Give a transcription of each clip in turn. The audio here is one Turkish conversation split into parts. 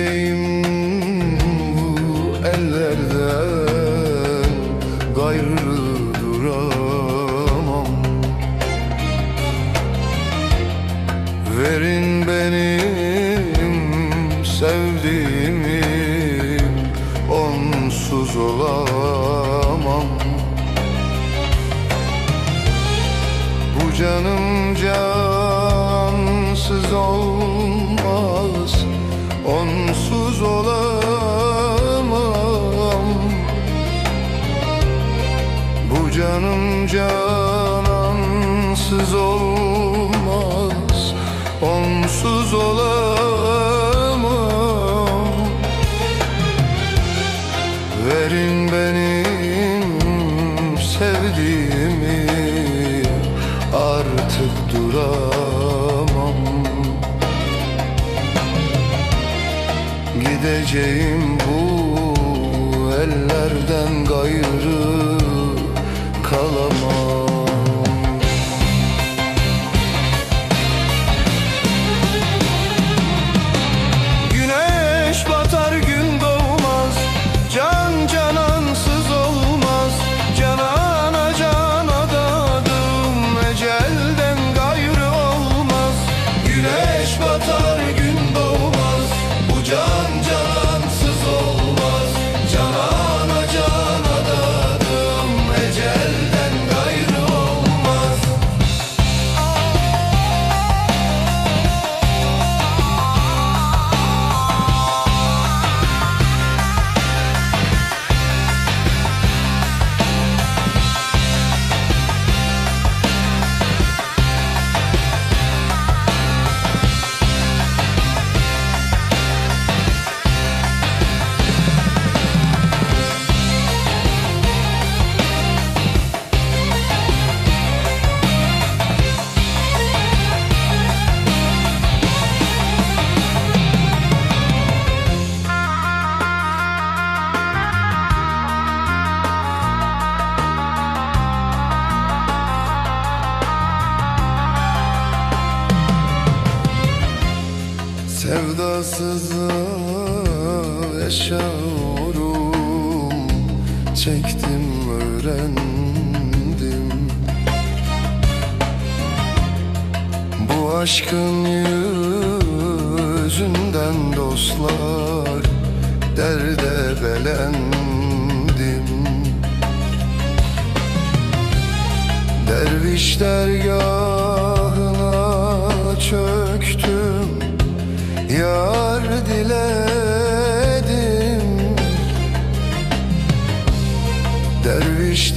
Gideceğim bu ellerden Gayrı duramam. Verin benim sevdiğimi Onsuz olamam. Bu canım can Canım canansız olmaz Onsuz olamam. Verin benim sevdiğimi Artık duramam. Gideceğim bu ellerden gayrı kalamam Sevdasızı yaşıyorum. Çektim öğrendim. Bu aşkın yüzünden dostlar Derde belendim. Derviş dergahına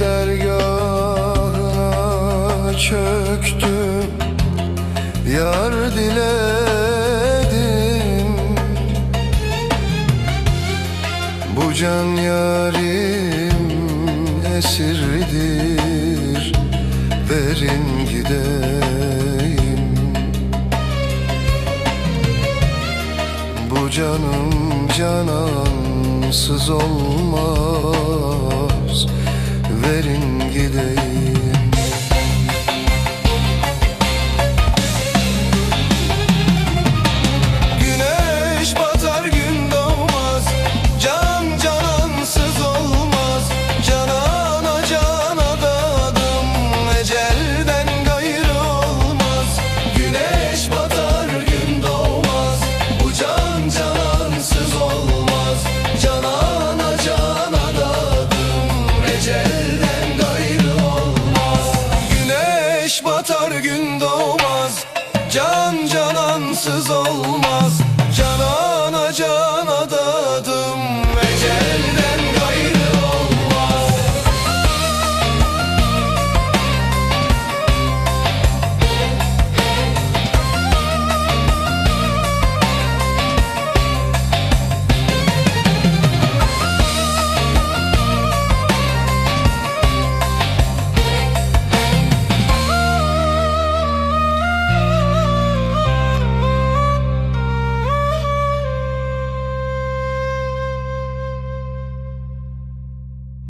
Derviş dergahına çöktüm Yar diledim. Bu can yarim esirdir Verin gideyim. Bu canım canansız olmaz Verin gideyim